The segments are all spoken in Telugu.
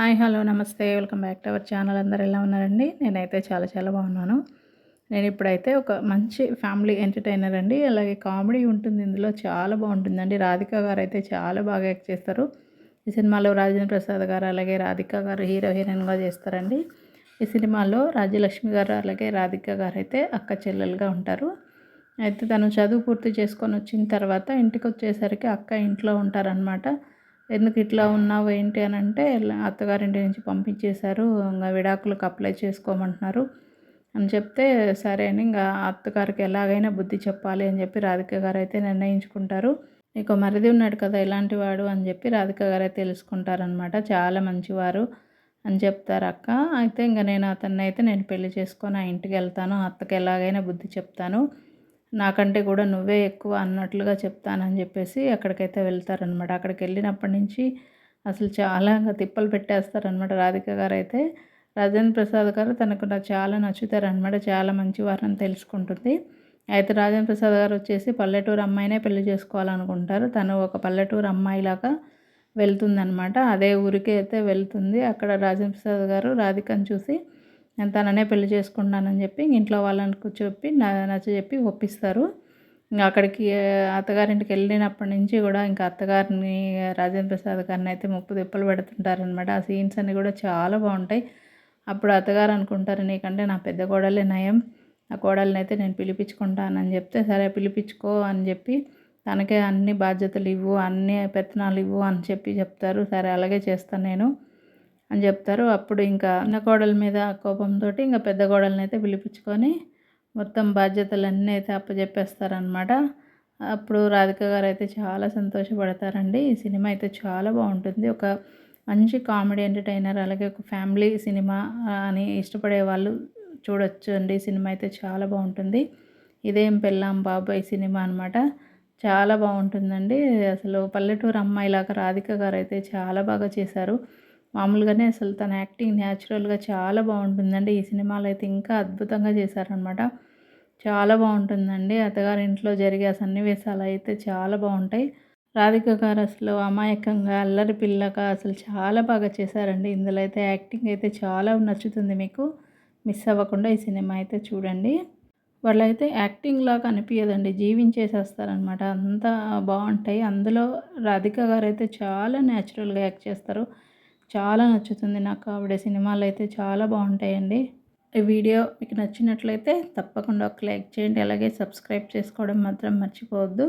Hi hello namaste. Welcome back to our channel. అందరు ఎలా ఉన్నారండి? నేనైతే చాలా చాలా బాగున్నాను. నేను ఇప్పుడైతే ఒక మంచి ఫ్యామిలీ ఎంటర్టైనర్ అండి. అలాగే కామెడీ ఉంటుంది. ఇందులో చాలా బాగుంటుందండి. రాధిక గారు అయితే చాలా బాగా యాక్ట్ చేస్తారు. ఈ సినిమాలో రాజేంద్ర ప్రసాద్ గారు అలాగే రాధిక గారు హీరో హీరోయిన్గా చేస్తారండి. ఈ సినిమాలో రాజ్యలక్ష్మి గారు అలాగే రాధిక గారు అయితే అక్క చెల్లెలుగా ఉంటారు. అయితే తను చదువు పూర్తి చేసుకొని వచ్చిన తర్వాత ఇంటికి వచ్చేసరికి అక్క ఇంట్లో ఉంటారనమాట ఎందుకు ఇట్లా ఉన్నావు ఏంటి అని అంటే అత్తగారింటి నుంచి పంపించేశారు. ఇంకా విడాకులకు అప్లై చేసుకోమంటున్నారు. అని చెప్తే సరే అని ఇంకా అత్తగారికి ఎలాగైనా బుద్ధి చెప్పాలి అని చెప్పి రాధిక గారు అయితే నిర్ణయించుకుంటారు. నీకు మరిది ఉన్నాడు కదా ఇలాంటి వాడు అని చెప్పి రాధిక గారు అయితే తెలుసుకుంటారనమాట చాలా మంచివారు అని చెప్తారు అక్క. అయితే ఇంకా నేను అతన్ని అయితే నేను పెళ్ళి చేసుకొని ఆ ఇంటికి వెళ్తాను. అత్తకి ఎలాగైనా బుద్ధి చెప్తాను. నాకంటే కూడా నువ్వే ఎక్కువ అన్నట్లుగా చెప్తానని చెప్పేసి అక్కడికైతే వెళ్తారనమాట అక్కడికి వెళ్ళినప్పటి నుంచి అసలు చాలా తిప్పలు పెట్టేస్తారనమాట రాధిక గారు అయితే. రాజేంద్ర ప్రసాద్ గారు తనకు చాలా నచ్చుతారనమాట చాలా మంచి వారని తెలుసుకుంటుంది. అయితే రాజేంద్ర ప్రసాద్ గారు వచ్చేసి పల్లెటూరు అమ్మాయినే పెళ్ళి చేసుకోవాలనుకుంటారు. తను ఒక పల్లెటూరు అమ్మాయిలాగా వెళ్తుందనమాట అదే ఊరికి అయితే వెళ్తుంది. అక్కడ రాజేంద్ర ప్రసాద్ గారు రాధికను చూసి నేను తననే పెళ్ళి చేసుకుంటానని చెప్పి ఇంట్లో వాళ్ళని చెప్పి నచ్చ చెప్పి ఒప్పిస్తారు. ఇంకా అక్కడికి అత్తగారింటికి వెళ్ళినప్పటి నుంచి కూడా ఇంకా అత్తగారిని రాజేంద్ర ప్రసాద్ గారిని అయితే ముప్పు తిప్పలు పెడుతుంటారనమాట ఆ సీన్స్ అన్నీ కూడా చాలా బాగుంటాయి. అప్పుడు అత్తగారు అనుకుంటారు నీకంటే నా పెద్ద కోడలే నయం. ఆ కోడల్ని అయితే నేను పిలిపించుకుంటానని చెప్తే సరే పిలిపించుకో అని చెప్పి తనకే అన్ని బాధ్యతలు ఇవ్వు అన్ని పెత్తనాలు ఇవ్వు అని చెప్పి చెప్తారు. సరే అలాగే చేస్తాను నేను. అని చెప్తారు. అప్పుడు ఇంకా చిన్న కోడల మీద కోపంతో ఇంకా పెద్ద కోడల్ని అయితే పిలిపించుకొని మొత్తం బాధ్యతలన్నీ అయితే అప్పచెప్పేస్తారనమాట అప్పుడు రాధిక గారు అయితే చాలా సంతోషపడతారండి. ఈ సినిమా అయితే చాలా బాగుంటుంది. ఒక మంచి కామెడీ ఎంటర్టైనర్ అలాగే ఒక ఫ్యామిలీ సినిమా అని ఇష్టపడే వాళ్ళు చూడొచ్చు అండి. సినిమా అయితే చాలా బాగుంటుంది. ఇదేం పెళ్ళాం బాబాయ్ సినిమా అనమాట చాలా బాగుంటుందండి. అసలు పల్లెటూరు అమ్మాయిలాగా రాధిక గారు అయితే చాలా బాగా చేశారు. మామూలుగానే అసలు తన యాక్టింగ్ న్యాచురల్గా చాలా బాగుంటుందండి. ఈ సినిమాలో అయితే ఇంకా అద్భుతంగా చేశారనమాట చాలా బాగుంటుందండి. అత్తగారి ఇంట్లో జరిగే సన్నివేశాలు అయితే చాలా బాగుంటాయి. రాధిక గారు అసలు అమాయకంగా అల్లరి పిల్లగా అసలు చాలా బాగా చేశారండి. ఇందులో అయితే యాక్టింగ్ అయితే చాలా నచ్చుతుంది మీకు. మిస్ అవ్వకుండా ఈ సినిమా అయితే చూడండి. వాళ్ళైతే యాక్టింగ్ లాగా అనిపించదండి జీవించేసేస్తారనమాట అంతా బాగుంటాయి. అందులో రాధిక గారు అయితే చాలా న్యాచురల్గా యాక్ట్ చేస్తారు. చాలా నచ్చుతుంది నాకు ఆవిడ సినిమాలు అయితే చాలా బాగుంటాయండి. ఈ వీడియో మీకు నచ్చినట్లయితే తప్పకుండా ఒక లైక్ చేయండి. అలాగే సబ్స్క్రైబ్ చేసుకోవడం మాత్రం మర్చిపోవద్దు.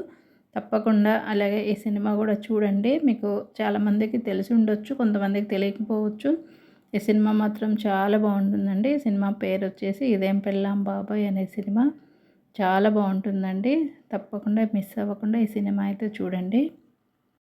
తప్పకుండా అలాగే ఈ సినిమా కూడా చూడండి. మీకు చాలామందికి తెలిసి ఉండొచ్చు కొంతమందికి తెలియకపోవచ్చు. ఈ సినిమా మాత్రం చాలా బాగుంటుందండి. సినిమా పేరు వచ్చేసి ఇదేం పెళ్ళాం బాబాయ్ అనే సినిమా. చాలా బాగుంటుందండి. తప్పకుండా మిస్ అవ్వకుండా ఈ సినిమా అయితే చూడండి.